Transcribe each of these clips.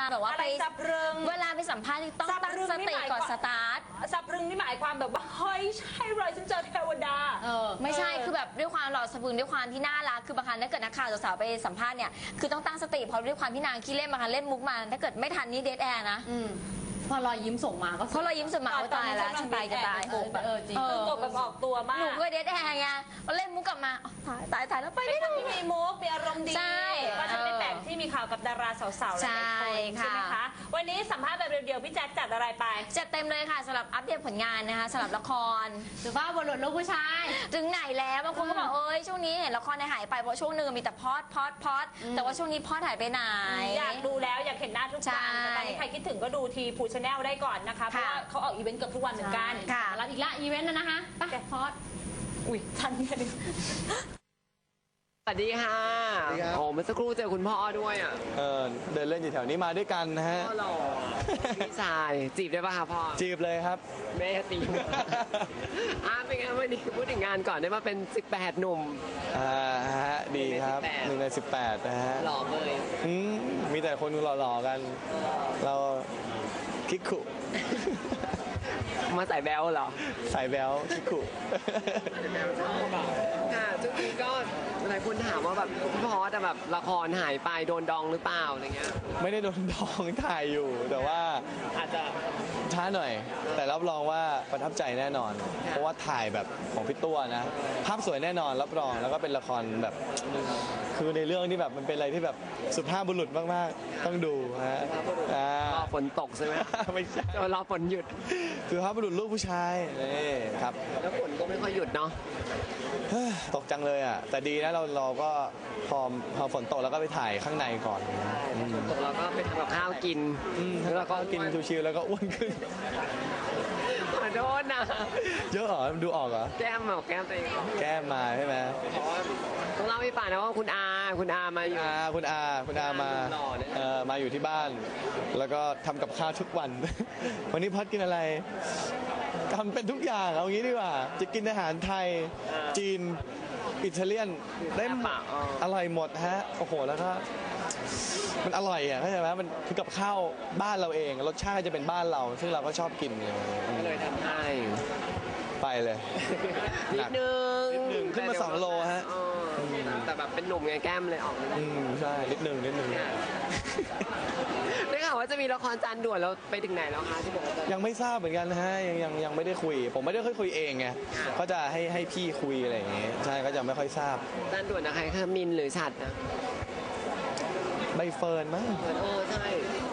แบบว่าอะไรไปสับเริง เวลาไปสัมภาษณ์ต้องสับตั้งเริงสนี่ติหมายก่อนความ สตาร์ท สับรึงนี่หมายความแบบว่าเฮ้ยใช่เลยฉันเจอเทวดา เออ ไม่ใช่เออ คือแบบด้วยความหล่อสะพรึงด้วยความที่น่ารักคือบางครั้งถ้าเกิดนักข่าวสาวๆไปสัมภาษณ์เนี่ยคือต้องตั้งสติเพราะด้วยความที่นางขี้เล่นบางครั้งเล่นมุกมาถ้าเกิดไม่ทันนี่เดทแอร์นะอืมพอรอยยิ้มส่งมาก็เพราะเรายิ้มสุดหมาตอนว่าตายแล้วตอนนั้นฉันตายจะตายฉันกำลังเออเออจริงเอคืออกบแบบออกตัวมากหนูก็เดทแอร์ไงพอเล่นมุกกลับมาอ๋อตายตายตายแล้วไปเป็ไม่นคนถูกที่มีมุกมีอารมณ์ดีใช่ก็จะไม่แปลก ที่มีข่าวกับดาราสาวๆหลายๆคนใช่ค่ะ ใช่ไหมคะ วันนี้สัมภาษณ์แบบเดียวๆพี่แจ๊คจัดอะไรไป จัดเต็มเลยค่ะสำหรับอัปเดตผลงานนะคะสำหรับละคร สุภาพบุรุษลูกผู้ชาย ถึงไหนแล้วบางคนก็บอกเอ้ยช่วงนี้เห็นละครในยหายไปเพราะช่วงหนึ่งมีแต่พอดพอดพอดแต่ว่าช่วงนี้พอดหายไปไหน อยากดูแล้วอยากเห็นหน้าทุกใช่วันแต่ตอนนี้ใครคิดถึงก็ดูทีพูชแนลได้ก่อนนะคะ เพราะค่ะว่าเขาออกอีเวนต์เกือบทุกวันเหมือนกัน ค่ะ รับอีกละอีเวนต์นะนะคะไปพอด อุ้ยทันกัน สวัสดีค่ะสวัสดีครับ โอ้เมื่อสักครู่เจอคุณพ่อด้วยอะเออเดินเล่นอยู่แถวนี้มาด้วยกันนะฮะพ่อหล่อพี่ชายจีบได้ป่ะคะพ่อจีบเลยครับ แม่ตีมาอะเป็นไงวันนี้พูดถึงงานก่อนได้มาเป็น 18 หนุ่ม อ่าฮะดีครับ18หนึ่งในสิบแปดนะฮะหล่อเลยอืมมีแต่คนหล่อๆกัน เราคิกขุ มาใส่แบลเหรอ สายแบลคิกขุค่ะช่วงนี้ก็หลายคนถามว่าแบบพี่พอสอะแบบละครหายไปโดนดองหรือเปล่าอะไรเงี้ย ไม่ได้โดนดองถ่ายอยู่ แต่ว่าอาจจะ ช้าหน่อย แต่รับรองว่าประทับใจแน่นอน เพราะว่าถ่ายแบบของพี่ตัวนะ ภาพสวยแน่นอนรับรองแล้วก็เป็นละครแบบ คือในเรื่องที่แบบมันเป็นอะไรที่แบบสุภาพบุรุษมากๆ ต้องดูฮะอ่ารอฝนตกใช่ไหมไม่ใช่รอฝนหยุด คือภาพบุรุษลูกผู้ชายนี่ครับ แล้วฝนก็ไม่ค่อยหยุดเนาะเฮ้ยตกจังเลยอะ แต่ดีนะเราเราก็พอพอฝนตกแล้วก็ไปถ่ายข้างในก่อนอืมตกเราก็ไปทำกับข้าวกินอืมแล้วแล้เราวก็ก็กินชิวๆแล้วก็อ้วนขึ้นขอโทษนะ เยอะเหรอดูออกเหรอ แก้มแบบแก้มตัวเองแก้มมาใช่ไหมต้องเล่าให้ฟังนะว่าคุณอา คุณอามาอยู่ อาคุณอาคุณอามาหล่อเนี่ย เออมาอยู่ที่บ้าน แล้วก็ทำกับข้าวทุกวัน วันนี้พัดกินอะไรทำเป็นทุกอย่างเอางี้ดีกว่า จะกินอาหารไทย จีน อิตาเลียนได้หมดอร่อยหมดฮะ โอ้โห แล้วก็ มันอร่อยอะเข้าใจไหมมันคือกับข้าวบ้านเราเอง รสชาติจะเป็นบ้านเรา ซึ่งเราก็ชอบกินไงก็เลยทำให้ไปเลยนิดนึงนิดนึงขึ้นมาสองโลฮะ เออแต่แบบเป็นหนุ่มไงแก้มเลยออกนิดนึงอืมใช่นิดนึงนิดนึง ได้ข่าวว่าจะมีละครจานด่วนแล้วไปถึงไหนแล้วคะที่บอกว่าจะ ยังไม่ทราบเหมือนกันนะฮะยังยังยังไม่ได้คุย ผมไม่ได้ค่อยคุยเองไงก็จะให้ให้พี่คุยอะไรอย่างเงี้ยใช่ก็จะไม่ค่อยทราบ จานด่วนนะใครคือมินหรือฉัดนะ ใบเฟิร์นมั้งเออใช่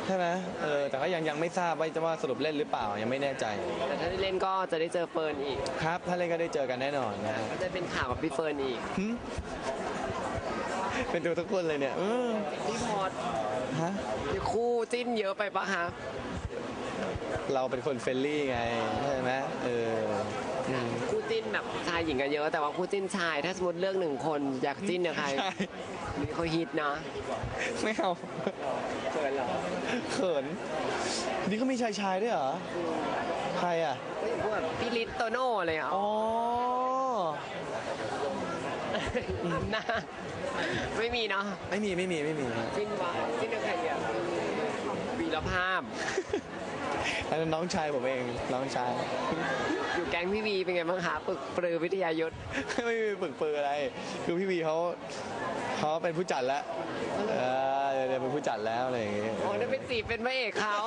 ใช่ไหมเออแต่ก็ยังยังไม่ทราบว่าจะว่าสรุปเล่นหรือเปล่ายังไม่แน่ใจ แต่ถ้าได้เล่นก็จะได้เจอเฟิร์นอีกครับ ถ้าเล่นก็ได้เจอกันแน่นอนนะก็จะเป็นข่าวกับพี่เฟิร์นอีกหึเป็นตัวทุกคนเลยเนี่ยเออพี่พอดฮะมีคู่จิ้นเยอะไปปะคะเราเป็นคนเฟรนลี่ไงใช่ไหมเอออืม คู่จิ้นแบบชายหญิงกันเยอะ แต่ว่าคู่จิ้นชายถ้าสมมติเลือกหนึ่งคนอยากจิ้นกับใครใช่ นี่เขาฮิตนะไม่เอาเฟิร์นเหรอเขิน นี่เขามีชายชายด้วยเหรอ ใครอะ ก็อย่างพวกแบบพี่ลิศโตโน่อะไรอะอ๋อทำหน้าไม่มีเนาะไม่มีไม่มีไม่มีจิ้นวายจิ้นกับใครเนี่ย วีรภาพ อันนั้นน้องชายผมเองน้องชาย อยู่แก๊งพี่วีเป็นไงบ้างคะปึกปรือวิทยายุทธไม่มีฝึกปืออะไร คือพี่วีเขาเขาเป็นผู้จัดแล้วเออเดี๋ยวเป็นผู้จัดแล้วอะไรอย่างเงี้ยโอ้ได้เป็นจีบเป็นพระเอกเขา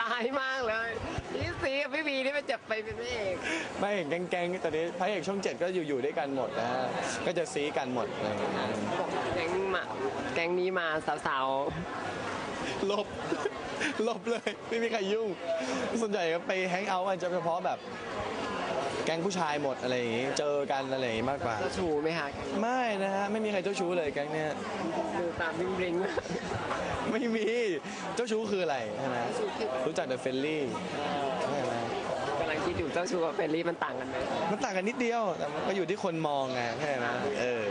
ร้ายมากเลยพี่ซีกับพี่วีนี่ไปจับไปเป็นพระเอกไม่เห็นแก๊งๆตอนนี้พระเอกช่องเจ็ดก็อยู่อยู่ด้วยกันหมดนะฮะก็จะซีกันหมดอะไรอย่างเงี้ย บอกแก๊งมาแก๊งนี้มาสาวห ลบหลบเลย ไม่มีใครยุ่ง ส่วนใหญ่ก็ไปแฮงเอาท์กันเฉพาะแบบ แก๊งผู้ชายหมดอะไรอย่างงี้ เจอกันอะไรอย่างงี้มากกว่าๆเจ้าชูไหมคะไม่นะฮะ ไม่มีใครเจ้าชู้เลยแก๊งเนี้ย ดูตามบลิงบลิงไม่มี เจ้าชู้คืออะไรใช่ไหมรู้จักแต่เฟรนลี่ใช่ไหมกำลังคิดอยู่เจ้าชูกับเฟรนลี่มันต่างกันไหมมันต่างกันนิดเดียว แต่มันก็อยู่ที่คนมองไงใช่ไหมเออ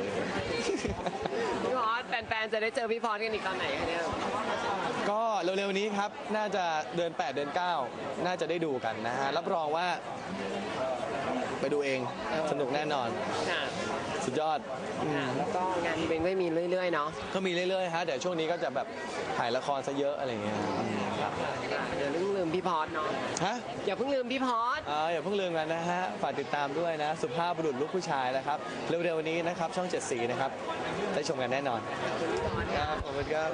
พี่พอสแฟนๆจะได้เจอพี่พอสกันอีกตอนไหนคะเนี่ย ก็เร็วๆนี้ครับ น่าจะเดือน 8 เดือน 9 น่าจะได้ดูกันนะฮะ รับรองว่าไปดูเองสนุกแน่นอน ค่ะสุดยอดอืมแล้วก็งานอีเวนต์ก็มีเรื่อยๆเนาะก็มีเรื่อยๆฮะแต่ช่วงนี้ก็จะแบบถ่ายละครซะเยอะอะไรอย่างเงี้ยครับเดี๋ยวเพิ่งลืมพี่พอดเนาะฮะ อย่าเพิ่งลืมพี่พอด อ่าอย่าเพิ่งลืมกันนะฮะ ฝากติดตามด้วยนะ สุภาพบุรุษลูกผู้ชายนะครับ เร็วๆนี้นะครับ ช่องเจ็ดสีนะครับ ได้ชมกันแน่นอน ครับขอบคุณครับ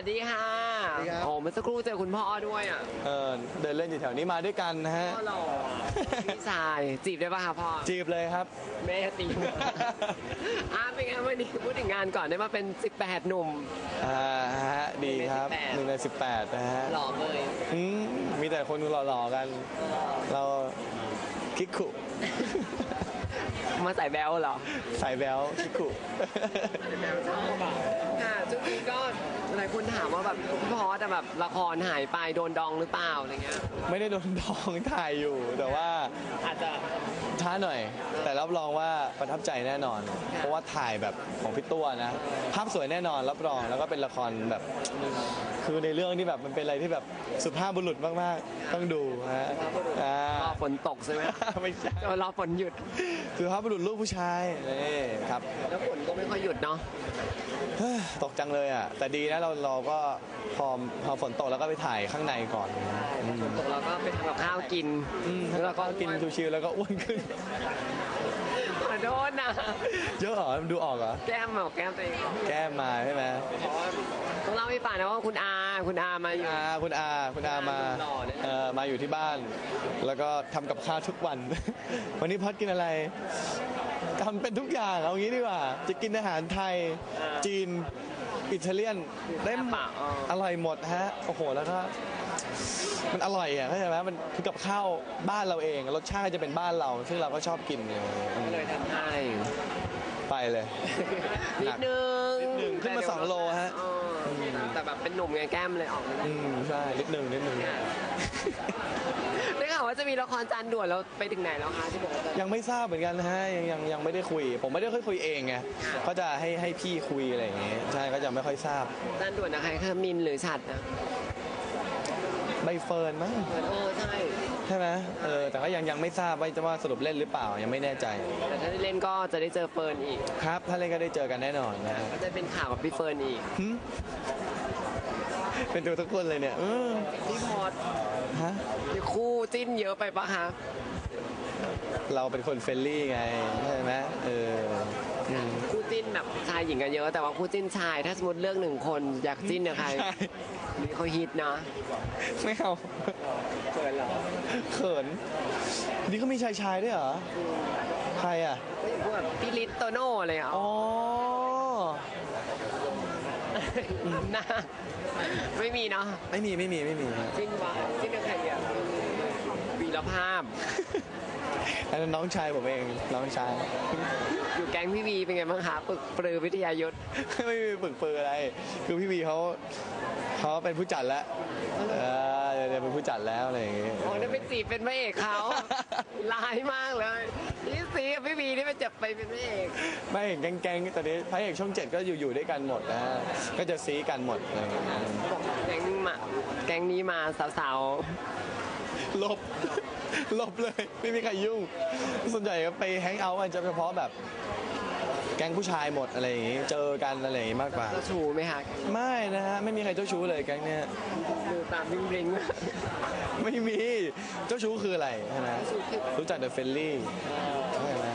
วัสดีค่ะสวัสดีครับ โอ้เมื่อสักครู่เจอคุณพ่อด้วยอะเออเดินเล่นอยู่แถวนี้มาด้วยกันนะฮะ พ่อหล่อพี่ชายจีบได้ป่ะคะพ่อจีบเลยครับ แม่ตีหัวอะเป็นไงวันนี้พูดถึงงานก่อนได้มาเป็น 18 หนุ่ม อ่าฮะดีครับ18หนึ่งในสิบแปดนะฮะหล่อเลย อืมมีแต่คนหล่อๆกัน เราคิกคุ มาใส่แบลเหรอใส่แบลคิกคุ แบลชอบอะค่ะช่วงนี้ก็หลายคนถามว่าแบบพี่พอสอะแบบละครหายไปโดนดองหรือเปล่าอะไรเงี้ย ไม่ได้โดนดองถ่ายอยู่ แต่ว่าอาจจะ ช้าหน่อย แต่รับรองว่าประทับใจแน่นอน เพราะว่าถ่ายแบบของพี่ตัวนะ ภาพสวยแน่นอนรับรองแล้วก็เป็นละครแบบ คือในเรื่องที่แบบมันเป็นอะไรที่แบบสุภาพบุรุษมากๆ ต้องดูฮะอ่ารอฝนตกใช่ไหมไม่ใช่รอฝนหยุดสุภาพบุรุษลูกผู้ชายนี่ครับแล้วฝนก็ไม่ค่อยหยุดเนาะเฮ้ยตกจังเลยอะ แต่ดีนะเราเราก็พอพอฝนตกแล้วก็ไปถ่ายข้างในก่อนอืมฝนตกเราก็ไปทำกับข้าวกินอืมแล้วก็กินชิวๆแล้วก็อ้วนขึ้นวันโทษนะ เยอะเหรอดูออกเหรอ แก้มเหรอแก้มตัวเองเหรอแก้มมาใช่ไหมเพราะว่าต้องเล่าให้ฟังนะว่าคุณอาคุณอามาอยู่ อาคุณอาคุณอามาหล่อเนี่ย เออมาอยู่ที่บ้าน แล้วก็ทำกับข้าวทุกวัน วันนี้พัดกินอะไรทำเป็นทุกอย่างเอางี้ดีกว่า จะกินอาหารไทยจีน อิตาเลียนได้หมดอร่อยหมดฮะโอ้โหแล้วก็มันอร่อยอะเข้าใจไหมมันคือกับข้าวบ้านเราเองรสชาติจะเป็นบ้านเรา ซึ่งเราก็ชอบกินเนี่ยอืมก็เลยทำให้ไปเลยนิดนึงนิดนึงขึ้นมาสองโลฮะเออ แต่แบบเป็นหนุ่มไงแก้มเลยออกไม่ได้อืมใช่นิดนึงนิดนึงได้ข่าวว่าจะมีละครจานด่วนแล้วไปถึงไหนแล้วคะที่บอกว่าจะยังไม่ทราบเหมือนกันนะฮะยังยังยังไม่ได้คุย ผมไม่ได้ค่อยคุยเองไงเขาจะให้ให้พี่คุยอะไรอย่างเงี้ยใช่ก็จะไม่ค่อยทราบ จานด่วนนะใครคือมินหรือฉัดนะ ใบเฟิร์นมั้งเออใช่ ใช่ไหมเออแต่ก็ยังยังไม่ทราบว่าจะว่าสรุปเล่นหรือเปล่ายังไม่แน่ใจ แต่ถ้าได้เล่นก็จะได้เจอเฟิร์นอีก ครับ ถ้าเล่นก็ได้เจอกันแน่นอนนะก็จะเป็นข่าวกับพี่เฟิร์นอีก หึเป็นตัวทุกคนเลยเนี่ยเออพี่พอดฮะมีคู่จิ้นเยอะไปปะคะ เราเป็นคนเฟรนลี่ไงใช่ไหมเอออืมคู่ จิ้นแบบชายหญิงกันเยอะ แต่ว่าคู่จิ้นชาย ถ้าสมมติเลือกหนึ่งคนอยากจิ้นกับใครใช่นี่เขาฮิตนะไม่เอาเฟิร์นเหรอเขินนี่เขามีชายชายๆด้วยเหรอใครอะก็อย่างพวกแบบพี่ลิตโตโน่อะไรอะอ๋อหน้าไม่มีเนาะไม่มีไม่มีไม่มีฮะจิ้นวะจิ้นกับใครอะวี รภาพ อันนั้นน้องชายผมเองน้องชาย อยู่แก๊งพี่วีเป็นไงบ้างคะปึกปรือวิทยายุทธไม่มีปึกเปืออะไร คือพี่วีเขาเขาเป็นผู้จัดแล้วเออเดี๋ยวเดี๋ยวเป็นผู้จัดแล้วอะไรอย่างเงี้ย โอ้ได้ไปจีบเป็นพระเอกเขาร้ายมากเลยพี่ซีกับพี่วีนี่ไปจับไปเป็นพระเอก ไม่เห็นแก๊งๆตอนนี้พระเอกช่องเจ็ดก็อยู่อยู่ด้วยกันหมดนะก็จะซีกันหมดอะไรอย่างเงี้ย บอกแก๊งมาแก๊งนี้มาสาวหลบห ลบเลยไม่มีใครยุ่ง ส่วนใหญ่ก็ไปแฮงเอาท์กันจะเฉพาะแบบ แก๊งผู้ชายหมดอะไรอย่างงี้ เจอกันอะไรอย่างงี้มากกว่าๆเจ้าชูไหมคะไม่นะฮะไม่มีใครเจ้าชู้เลยแก๊งเนี้ยดูตามวิ่งริงไม่มีเจ้าชู้คืออะไรใช่ไหมรู้จักเดอะเฟลลี่ใช่ไหม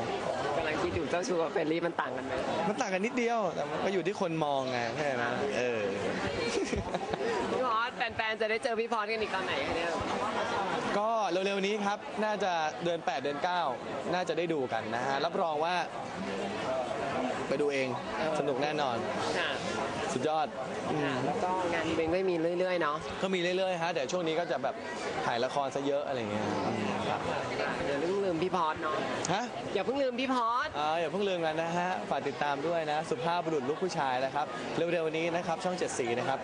กำลังคิดอยู่เจ้าชูกับเฟรนลี่มันต่างกันไหมมันต่างกันนิดเดียวแต่มันก็อยู่ที่คนมองไงใช่ไหมเออ พี่พอสแฟนๆจะได้เจอพี่พอสกันอีกตอนไหนคะเนี่ย ก็เร็วๆนี้ครับ น่าจะเดือน 8 เดือน 9 น่าจะได้ดูกันนะฮะ รับรองว่าไปดูเอง สนุกแน่นอน ค่ะสุดยอดอืมแล้วก็งานอีเวนต์ก็มีเรื่อยๆเนาะก็มีเรื่อยๆฮะแต่ช่วงนี้ก็จะแบบถ่ายละครซะเยอะอะไรเงี้ยอืมครับอย่าเพิ่งลืมพี่พอสเนาะฮะ อย่าเพิ่งลืมพี่พอสอ่าอย่าเพิ่งลืมกันนะฮะ ฝากติดตามด้วยนะ สุภาพบุรุษลูกผู้ชายนะครับ เร็วๆนี้นะครับ ช่องเจ็ดสีนะครับ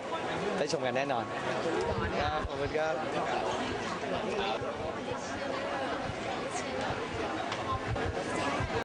ได้ชมกันแน่นอนคุณพี่พอสครับขอบคุณครับ